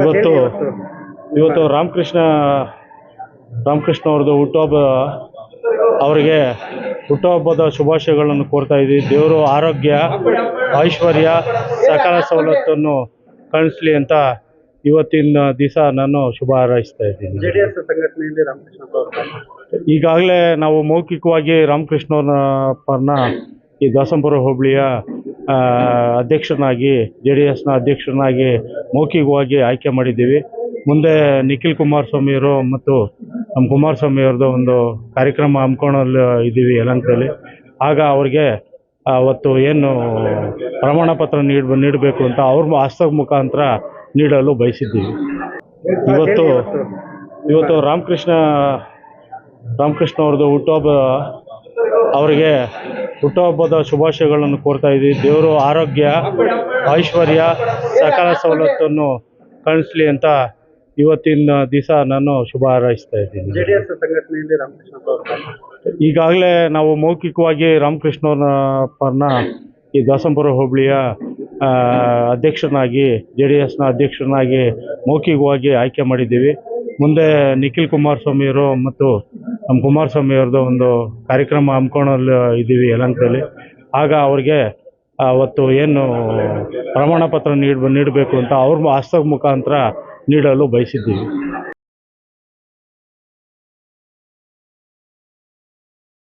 ಇವತ್ತು ಇವತ್ತು. ರಾಮಕೃಷ್ಣ ರಾಮಕೃಷ್ಣ ಅವ್ರದ್ದು ಹುಟ್ಟುಹಬ್ಬ ಅವರಿಗೆ ಹುಟ್ಟುಹಬ್ಬದ ಶುಭಾಶಯಗಳನ್ನು ಕೋರ್ತಾ ಇದ್ದೀವಿ. ದೇವರು ಆರೋಗ್ಯ ಐಶ್ವರ್ಯ ಸಕಲ ಸವಲತ್ತನ್ನು ಕಾಣಿಸ್ಲಿ ಅಂತ ಇವತ್ತಿನ ದಿವಸ ನಾನು ಶುಭ ಹಾರೈಸ್ತಾ ಇದ್ದೀನಿ. ಜೆಡಿಎಸ್ ಸಂಘಟನೆಯಲ್ಲಿ ರಾಮಕೃಷ್ಣ ಅವರು ಈಗಾಗಲೇ ನಾವು ಮೌಖಿಕವಾಗಿ ರಾಮಕೃಷ್ಣ ಈ ದಾಸಂಪುರ ಹೋಬಳಿಯ ಆ, ಅಧ್ಯಕ್ಷರನ್ನಾಗಿ ಜೆ ಡಿ ಎಸ್ನ ಅಧ್ಯಕ್ಷರನ್ನಾಗಿ ಮೌಖಿಕವಾಗಿ ಆಯ್ಕೆ ಮಾಡಿದ್ದೀವಿ. ಮುಂದೆ ನಿಖಿಲ್ ಕುಮಾರಸ್ವಾಮಿಯವರು ಮತ್ತು ನಮ್ಮ ಕುಮಾರಸ್ವಾಮಿ ಅವ್ರದ್ದು ಒಂದು ಕಾರ್ಯಕ್ರಮ ಹಮ್ಮಿಕೊಳ್ಳಲು ಇದ್ದೀವಿ ಯಲಹಂಕದಲ್ಲಿ. ಆಗ ಅವ್ರಿಗೆ ಅವತ್ತು ಏನು ಪ್ರಮಾಣ ಪತ್ರ ನೀಡ ನೀಡಬೇಕು ಅಂತ ಅವ್ರ ಹಸ್ತದ ಮುಖಾಂತರ ನೀಡಲು ಬಯಸಿದ್ದೀವಿ. ಇವತ್ತು ಇವತ್ತು ರಾಮಕೃಷ್ಣ ರಾಮಕೃಷ್ಣ ಅವ್ರದ್ದು ಹುಟ್ಟುಹಬ್ಬ ಅವರಿಗೆ ಹುಟ್ಟುಹಬ್ಬದ ಶುಭಾಶಯಗಳನ್ನು ಕೋರ್ತಾ ಇದ್ದೀವಿ. ದೇವರು ಆರೋಗ್ಯ ಐಶ್ವರ್ಯ ಸಕಲ ಸವಲತ್ತನ್ನು ಕಳಿಸ್ಲಿ ಅಂತ ಇವತ್ತಿನ ದಿವಸ ನಾನು ಶುಭ ಹಾರೈಸ್ತಾ ಇದ್ದೀನಿ. ಈಗಾಗಲೇ ನಾವು ಮೌಖಿಕವಾಗಿ ರಾಮಕೃಷ್ಣ ಪರ್ನ ಈ ದಾಸಂಪುರ ಹೋಬಳಿಯ ಅಧ್ಯಕ್ಷನಾಗಿ ಜೆ ಡಿ ಎಸ್ನ ಅಧ್ಯಕ್ಷರನ್ನಾಗಿ ಮೌಖಿಕವಾಗಿ ಆಯ್ಕೆ ಮಾಡಿದ್ದೀವಿ. ಮುಂದೆ ನಿಖಿಲ್ ಕುಮಾರಸ್ವಾಮಿಯವರು ಮತ್ತು ನಮ್ಮ ಕುಮಾರಸ್ವಾಮಿ ಅವ್ರದ್ದು ಒಂದು ಕಾರ್ಯಕ್ರಮ ಹಮ್ಮಿಕೊಳ್ಳಲು ಇದ್ದೀವಿ ಯಲಹಂಕದಲ್ಲಿ. ಆಗ ಅವ್ರಿಗೆ ಅವತ್ತು ಏನು ಪ್ರಮಾಣ ಪತ್ರ ನೀಡ್, ನೀಡಬೇಕು ಅಂತ ಅವ್ರ ಹಸ್ತದ ಮುಖಾಂತರ ನೀಡಲು ಬಯಸಿದ್ದೀವಿ.